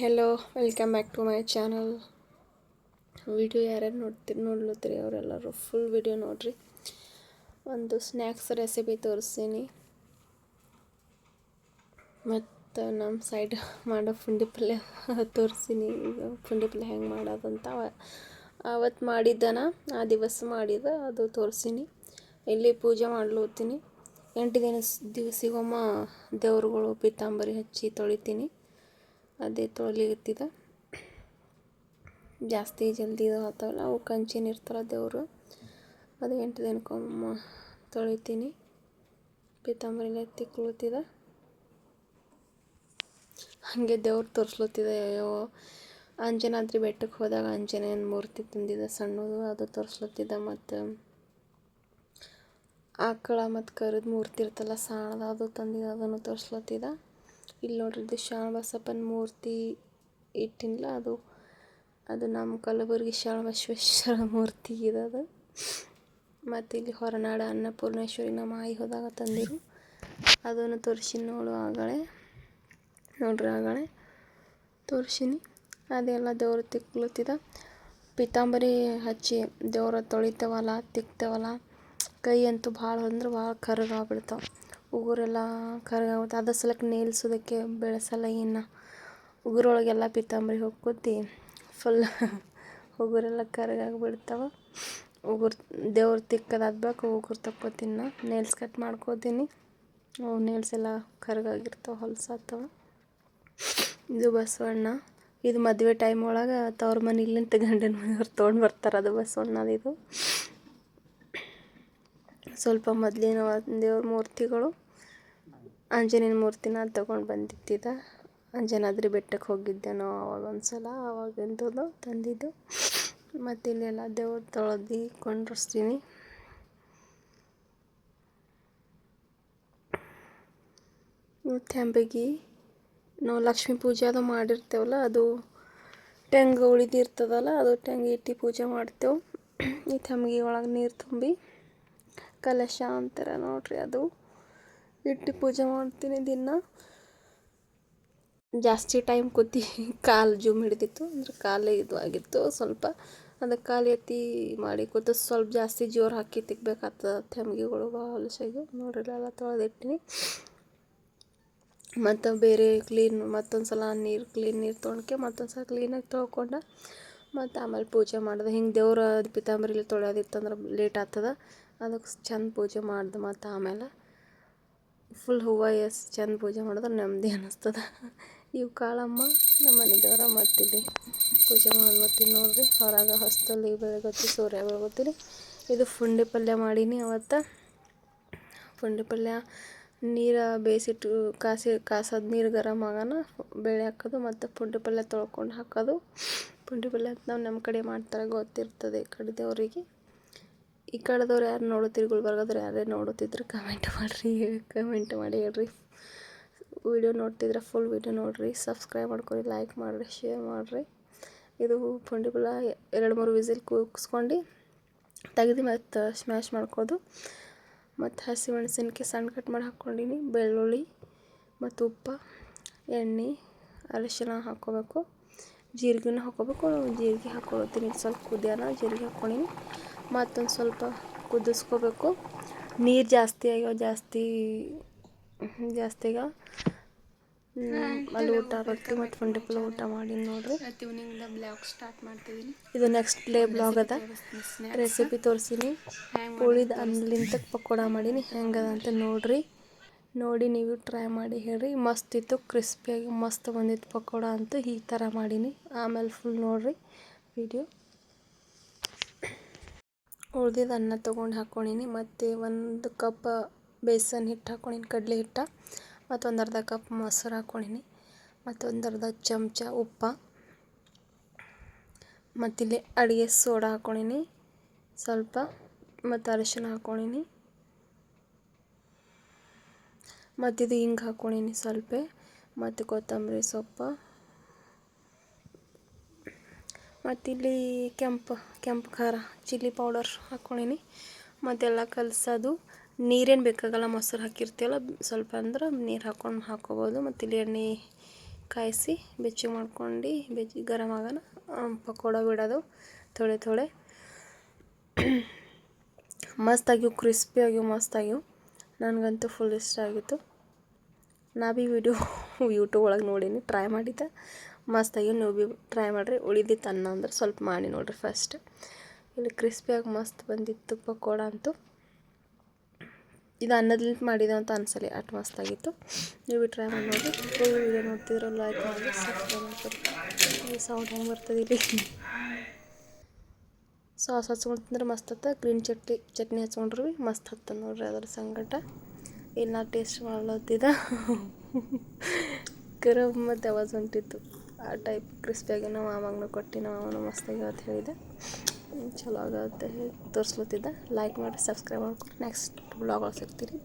Hello welcome back to my channel video ಯಾರ್ಯಾರು ನೋಡ್ತೀರಿ ನೋಡ್ಲತ್ತೀರಿ ಅವರೆಲ್ಲರೂ? ಫುಲ್ ವಿಡಿಯೋ ನೋಡ್ರಿ. ಒಂದು ಸ್ನ್ಯಾಕ್ಸ್ ರೆಸಿಪಿ ತೋರಿಸ್ತೀನಿ. ಮತ್ತು ನಮ್ಮ ಸೈಡ್ ಮಾಡೋ ಪುಂಡಿ ಪಲ್ಯ ತೋರಿಸ್ತೀನಿ. ಈಗ ಪುಂಡಿ ಪಲ್ಯ ಹೆಂಗೆ ಮಾಡೋದಂತ ಅವತ್ತು ಮಾಡಿದ್ದನ, ಆ ದಿವಸ ಮಾಡಿದ, ಅದು ತೋರಿಸ್ತೀನಿ. ಇಲ್ಲಿ ಪೂಜೆ ಮಾಡ್ಲತ್ತೀನಿ. ಎಂಟು ದಿನ ದಿವಸಿಗೊಮ್ಮ ದೇವ್ರುಗಳು ಪೀತಾಂಬರಿ ಹಚ್ಚಿ ತೊಳಿತೀನಿ. ಅದೇ ತೊಳಿಲಿಕತ್ತಿದ ಜಾಸ್ತಿ ಜಲ್ದಿ ಇದು ಆಗ್ತಾವಲ್ಲ, ಅವು ಕಂಚಿನ ಇರ್ತಾರ ದೇವರು, ಅದು ಎಂಟು ದಿನಕ್ಕೊಮ್ಮ ತೊಳಿತೀನಿ. ಪೀತಾಂಬರಿಲೆ ಎತ್ತಿ ಕುಳಿತಿದ. ಹಾಗೆ ದೇವ್ರು ತೋರಿಸ್ಲತ್ತಿದ, ಅಯ್ಯೋ, ಅಂಜನಾದ್ರಿ ಬೆಟ್ಟಕ್ಕೆ ಹೋದಾಗ ಆಂಜನೇಯನ ಮೂರ್ತಿ ತಂದಿದ್ದ ಸಣ್ಣದು, ಅದು ತೋರಿಸ್ಲತ್ತಿದ್ದ ಮತ್ತು ಆಕಳ ಮತ್ತು ಕರಿದ ಮೂರ್ತಿ ಇರ್ತಲ್ಲ, ಸಾಣದ ಅದು ತಂದಿದ್ದ ಅದನ್ನು ತೋರಿಸ್ಲತ್ತಿದ್ದ ಇಲ್ಲಿ ನೋಡ್ರಿ ಇದು ಬಸಪ್ಪನ ಮೂರ್ತಿ ಇಟ್ಟಿನ್ಲ ಅದು. ಅದು ನಮ್ಮ ಕಲಬುರ್ಗಿ ಬಸವೇಶ್ವರ ಮೂರ್ತಿ ಅದು. ಮತ್ತು ಇಲ್ಲಿ ಹೊರನಾಡ ಅನ್ನಪೂರ್ಣೇಶ್ವರಿ ನಮ್ಮ ಆಯಿ ಹೋದಾಗ ತಂದಿರು. ಅದನ್ನು ತೋರಿಸಿ ನೋಡು ಆಗಳೆ. ನೋಡ್ರಿ ಆಗಳೆ. ತೋರಿಸಿನಿ. ಅದೆಲ್ಲ ದೇವ್ರ ತಿಕ್ಲತ್ತಿದ ಪೀತಾಂಬರಿ ಹಚ್ಚಿ ದೇವ್ರ ತೊಳಿತೇವಲ್ಲ, ತಿಕ್ತೇವಲ್ಲ. ಕೈ ಅಂತೂ ಭಾಳ ಅಂದ್ರೆ ಭಾಳ ಕರ್ಗಾಗ್ಬಿಡ್ತಾವೆ. ಉಗುರೆಲ್ಲ ಕರ್ಗಾಗುತ್ತೆ. ಅದ್ರ ಸಲಕ್ಕ ನೇಲ್ಸೋದಕ್ಕೆ ಬೆಳೆಸಲ್ಲ ಏನು? ಉಗುರೊಳಗೆಲ್ಲ ಪೀತಾಂಬರಿ ಹೋಗ್ಕೊತಿ ಫುಲ್ ಉಗುರೆಲ್ಲ ಕರ್ಗಾಗ್ಬಿಡ್ತಾವೆ. ಉಗುರು, ದೇವ್ರ ತಿಕ್ಕದಾದ್ಬೇಕು ಉಗುರು ತಕ್ಕೋತೀನಿ ನಾ ನೇಲ್ಸ್ ಕಟ್ ಮಾಡ್ಕೋತೀನಿ. ಅವು ನೇಲ್ಸ್ ಎಲ್ಲ ಕರ್ಗಾಗಿರ್ತಾವೆ, ಹೊಲ್ಸಾಗ್ತವ. ಇದು ಬಸವಣ್ಣ. ಇದು ಮದುವೆ ಟೈಮ್ ಒಳಗೆ ತವ್ರ ಮನೆಲಿಂತ ಗಂಡನ ಮನೆಯವ್ರು ತೊಗೊಂಡು ಬರ್ತಾರೆ. ಅದು ಬಸವಣ್ಣದು ಇದು. ಸ್ವಲ್ಪ ಮೊದಲಿನ ದೇವ್ರ ಮೂರ್ತಿಗಳು. ಆಂಜನೇಯನ ಮೂರ್ತಿನ ತಗೊಂಡು ಬಂದಿದ್ದಿದ. ಅಂಜನಾದ್ರಿ ಬೆಟ್ಟಕ್ಕೆ ಹೋಗಿದ್ದೆ ನಾವು ಅವಾಗ ಒಂದು ಸಲ ಅವಾಗಿಂದು ತಂದಿದ್ದು. ಮತ್ತು ಇಲ್ಲೆಲ್ಲ ದೇವ್ರ ತೊಳೆದು ಕೊಂಡಿರ್ಸ್ತೀನಿ. ಮತ್ತು ನಾವು ಲಕ್ಷ್ಮೀ ಪೂಜೆ ಅದು ಮಾಡಿರ್ತೇವಲ್ಲ, ಅದು ಟೆಂಗ್ ಉಳಿದಿರ್ತದಲ್ಲ ಅದು ಟೆಂಗ್ ಇಟ್ಟು ಪೂಜೆ ಮಾಡ್ತೇವೆ. ಈ ತಂಬಿಗೆ ಒಳಗೆ ನೀರು ತುಂಬಿ, ಕಲಶ ಅಂತಾರೆ ನೋಡ್ರಿ ಅದು. ಇಟ್ಟು ಪೂಜೆ ಮಾಡ್ತೀನಿ ದಿನ. ಜಾಸ್ತಿ ಟೈಮ್ ಕೂತಿ ಕಾಲು ಜೂಮ್ ಹಿಡಿದಿತ್ತು, ಅಂದ್ರೆ ಕಾಲೇ ಇದು ಆಗಿತ್ತು ಸ್ವಲ್ಪ. ಅದಕ್ಕೆ ಕಾಲು ಎತ್ತಿ ಮಾಡಿ ಕೂತು ಸ್ವಲ್ಪ ಜಾಸ್ತಿ ಜೋರು ಹಾಕಿ ತಿಕ್ಬೇಕಾಗ್ತದೆ ತೆಮ್ಗಿಗಳು ಭಾಳ ಹೊಲಸಾಗಿ. ನೋಡಿರಲ್ಲ ಎಲ್ಲ ತೊಳೆದಿಟ್ಟಿನಿ. ಮತ್ತು ಬೇರೆ ಕ್ಲೀನ್ ಮತ್ತೊಂದು ಸಲ ನೀರು ಕ್ಲೀನ್ ನೀರು ತೊಗೊಂಡ್ಕೆ ಮತ್ತೊಂದು ಸಲ ಕ್ಲೀನಾಗಿ ತೊಳ್ಕೊಂಡು ಮತ್ತು ಆಮೇಲೆ ಪೂಜೆ ಮಾಡಿದೆ. ಹಿಂಗೆ ದೇವ್ರ ಪಿತಾಂಬರಿಲಿ ತೊಳೆಯೋದಿತ್ತಂದ್ರೆ ಲೇಟ್ ಆಗ್ತದೆ. ಅದಕ್ಕೆ ಚಂದ ಪೂಜೆ ಮಾಡ್ದೆ ಮತ್ತು ಆಮೇಲೆ. ಫುಲ್ ಹೂವು ಎಷ್ಟು ಚಂದ ಪೂಜೆ ಮಾಡಿದ್ರೆ ನೆಮ್ಮದಿ ಅನ್ನಿಸ್ತದ ಇವು ಕಾಳಮ್ಮ ನಮ್ಮ ಮನೆ ದೇವರ ಮತ್ತಿದ್ದೆ ಪೂಜೆ ಮಾಡ್ಲತ್ತೀನಿ ನೋಡ್ರಿ, ಹೊರಗೆ ಹೊಸ್ತಲ್ಲಿ ಬೆಳಗತ್ತಿ, ಸೂರ್ಯ ಬೆಳಗತ್ತೀರಿ ಇದು ಪುಂಡಿ ಪಲ್ಯ ಮಾಡೀನಿ ಅವತ್ತು. ಪುಂಡಿ ಪಲ್ಯ ನೀರು ಬೇಯಿಸಿಟ್ಟು ಕಾಸಿ, ಕಾಸದ ನೀರು ಗರಮ್ ಆಗೋಣ ಬೇಳೆ ಹಾಕೋದು ಮತ್ತು ಪುಂಡಿ ಪಲ್ಯ ತೊಳ್ಕೊಂಡು ಹಾಕೋದು. ಪುಂಡಿ ಪಲ್ಯ ಅಂತ ನಾವು ನಮ್ಮ ಕಡೆ ಮಾಡ್ತಾರೆ, ಗೊತ್ತಿರ್ತದೆ ಈ ಕಡೆ ದೇವರಿಗೆ. ಈ ಕಡೆದವ್ರು ಯಾರು ನೋಡುತ್ತೀರಿ ಗುಲ್ಬರ್ಗದವ್ರು ಯಾರೇ ನೋಡುತ್ತಿದ್ರೆ ಕಮೆಂಟ್ ಮಾಡಿರಿ ಕಮೆಂಟ್ ಮಾಡಿ ಹೇಳ್ರಿ. ವಿಡಿಯೋ ನೋಡ್ತಿದ್ರೆ ಫುಲ್ ವಿಡಿಯೋ ನೋಡಿರಿ. ಸಬ್ಸ್ಕ್ರೈಬ್ ಮಾಡ್ಕೊಳ್ರಿ ಲೈಕ್ ಮಾಡಿರಿ ಶೇರ್ ಮಾಡಿರಿ. ಇದು ಪುಂಡಿ ಎರಡು ಮೂರು ವಿಸಿಲ್ ಕೂಗಿಸ್ಕೊಂಡು ತೆಗೆದು ಮತ್ತು ಸ್ಮ್ಯಾಶ್ ಮಾಡ್ಕೋದು. ಮತ್ತು ಹಸಿ ಮೆಣಸಿನ್ಕಾಯಿ ಸಣ್ಣ ಕಟ್ ಮಾಡಿ ಹಾಕ್ಕೊಂಡಿನಿ, ಬೆಳ್ಳುಳ್ಳಿ ಮತ್ತು ಉಪ್ಪು, ಎಣ್ಣೆ, ಅರಿಶಿನ ಹಾಕ್ಕೋಬೇಕು. ಜೀರಿಗೆನೂ ಹಾಕೋಬೇಕು. ಜೀರಿಗೆ ಹಾಕ್ಕೊಳ್ತೀನಿ ಸ್ವಲ್ಪ ಕುದಿಯೋಣ ಜೀರಿಗೆ ಹಾಕ್ಕೊಂಡಿನಿ ಮತ್ತೊಂದು ಸ್ವಲ್ಪ ಕುದಿಸ್ಕೋಬೇಕು. ನೀರು ಜಾಸ್ತಿ ಆಗ್ಯಾವ ಜಾಸ್ತಿ ಜಾಸ್ತಿ ಆಗ ಅಲ್ಲಿ ಊಟ ರೊಟ್ಟಿ ಮತ್ತು ಫಂಡಿ ಪುಲ್ ಊಟ ಮಾಡಿ ನೋಡ್ರಿ. ಬ್ಲಾಗ್ ಸ್ಟಾರ್ಟ್ ಮಾಡ್ತಿದ್ದೀನಿ ಇದು ನೆಕ್ಸ್ಟ್ ಪ್ಲೇ ಬ್ಲಾಗ್ ಅದ. ರೆಸಿಪಿ ತೋರಿಸಿನಿ. ಉಳಿದ ಅಲ್ಲಿಂತ ಪಕೋಡ ಮಾಡೀನಿ. ಹೆಂಗದ ಅಂತ ನೋಡ್ರಿ. ನೋಡಿ ನೀವು ಟ್ರೈ ಮಾಡಿ ಹೇಳ್ರಿ. ಮಸ್ತ್ ಇತ್ತು ಕ್ರಿಸ್ಪಿಯಾಗಿ ಮಸ್ತ್ ಬಂದಿತ್ತು ಪಕೋಡ ಅಂತೂ ಈ ಥರ ಮಾಡೀನಿ. ಆಮೇಲೆ ಫುಲ್ ನೋಡ್ರಿ ವಿಡಿಯೋ ಉಳ್ದಿದ್ದು ಅನ್ನ ತೊಗೊಂಡು ಹಾಕ್ಕೊಂಡೀನಿ ಮತ್ತು ಒಂದು ಕಪ್ ಬೇಸನ್ ಹಿಟ್ಟು ಹಾಕ್ಕೊಂಡೀನಿ ಕಡಲೆ ಹಿಟ್ಟು. ಮತ್ತೊಂದು ಅರ್ಧ ಕಪ್ ಮೊಸರು ಹಾಕ್ಕೊಂಡೀನಿ ಮತ್ತೊಂದು ಅರ್ಧ ಚಮಚ ಉಪ್ಪ. ಮತ್ತಿಲ್ಲಿ ಅಡುಗೆ ಸೋಡಾ ಹಾಕ್ಕೊಂಡೀನಿ ಸ್ವಲ್ಪ ಮತ್ತು ಅರಿಶಿನ ಹಾಕ್ಕೊಂಡೀನಿ ಮತ್ತಿದು ಹಿಂಗೆ ಹಾಕ್ಕೊಂಡೀನಿ ಸ್ವಲ್ಪ. ಮತ್ತು ಕೊತ್ತಂಬರಿ ಸೊಪ್ಪು. ಮತ್ತಿಲ್ಲಿ ಕೆಂಪು ಕೆಂಪು ಖಾರ, ಚಿಲ್ಲಿ ಪೌಡರ್ ಹಾಕ್ಕೊಂಡೀನಿ ಮತ್ತೆಲ್ಲ ಕಲಸೋದು. ನೀರೇನು ಬೇಕಾಗಲ್ಲ ಮೊಸರು ಹಾಕಿರ್ತೀವಲ್ಲ, ಸ್ವಲ್ಪ ಅಂದ್ರೆ ನೀರು ಹಾಕ್ಕೊಂಡು ಹಾಕ್ಕೋಬೋದು ಮತ್ತು ಇಲ್ಲಿ ಎಣ್ಣೆ ಕಾಯಿಸಿ ಬೆಚ್ಚಿ ಮಾಡ್ಕೊಂಡು, ಬೆಚ್ಚಿ ಗರಮ್ ಆಗೋಣ ಪಕೋಡ ಬಿಡೋದು ಥೋಡೆ ಥೋಡೆ ಮಸ್ತಾಗಿವು ಕ್ರಿಸ್ಪಿಯಾಗಿವು ಮಸ್ತಾಗಿವು ನನಗಂತೂ ಫುಲ್ ಇಷ್ಟ ಆಗಿತ್ತು. ನಾ ಭೀ ವಿಡಿಯೋ ಯೂಟ್ಯೂಬ್ ಒಳಗೆ ನೋಡೀನಿ ಟ್ರೈ ಮಾಡಿದ್ದೆ. ಮಸ್ತಾಗಿ ನೀವು ಭೀ ಟ್ರೈ ಮಾಡಿರಿ ಉಳಿದಿತ್ತು ಅನ್ನ ಅಂದ್ರೆ ಸ್ವಲ್ಪ ಮಾಡಿ ನೋಡಿರಿ ಫಸ್ಟ್ ಇಲ್ಲಿ ಕ್ರಿಸ್ಪಿಯಾಗಿ ಮಸ್ತ್ ಬಂದಿತ್ತು ಪಕೋಡ ಅಂತೂ. ಇದು ಅನ್ನದ್ಲಿಂತ ಮಾಡಿದೆ ಅಂತ ಅನ್ಸಲಿ ಅಷ್ಟು ಮಸ್ತಾಗಿತ್ತು ನೀವು ಭೀ ಟ್ರೈ ಮಾಡಿ ನೋಡಿ ಫುಲ್ ವಿಡಿಯೋ ನೋಡ್ತಿದ್ರೆ ಲೈಕ್ ಮಾಡಿ ಸಬ್ಸ್ಕ್ರೈಬ್ ಮಾಡ್ಕೊರಿ ಸೌಂಡ್ ಹೆಂಗೆ ಬರ್ತದೆ ಇಲ್ಲಿ? ಸಾಸ್ ಹಚ್ಕೊಂಡು ತಿಂದ್ರೆ ಮಸ್ತ್ ಹತ್ತ ಗ್ರೀನ್ ಚಟ್ನಿ ಚಟ್ನಿ ಹಚ್ಕೊಂಡ್ರು ಭೀ ಮಸ್ತ್ ಹತ್ತ ನೋಡ್ರಿ ಅದ್ರ ಸಂಗಟ. ಇಲ್ಲ ಟೇಸ್ಟ್ ಮಾಡ್ಲತ್ತಿದ. ಗರಮ್ ಮತ್ತು ಅವಾಜ್ ಹೊಂಟಿತ್ತು ಆ ಟೈಪ್ ಕ್ರಿಸ್ಪಿಯಾಗಿ ನಾವು ಮಾಮಗನ ಕೊಟ್ಟು ನಾವು ಅವನು ಮಸ್ತಾಗಿ ಅಂತ ಹೇಳಿದೆ. ಚಲೋ ಆಗತ್ತೆ ತೋರಿಸ್ಲತ್ತಿದ್ದ ಲೈಕ್ ಮಾಡಿ ಸಬ್ಸ್ಕ್ರೈಬ್ ಮಾಡ್ಕೊಂಡು ನೆಕ್ಸ್ಟ್ ಬ್ಲಾಗ್ ಸಿಗ್ತೀರಿ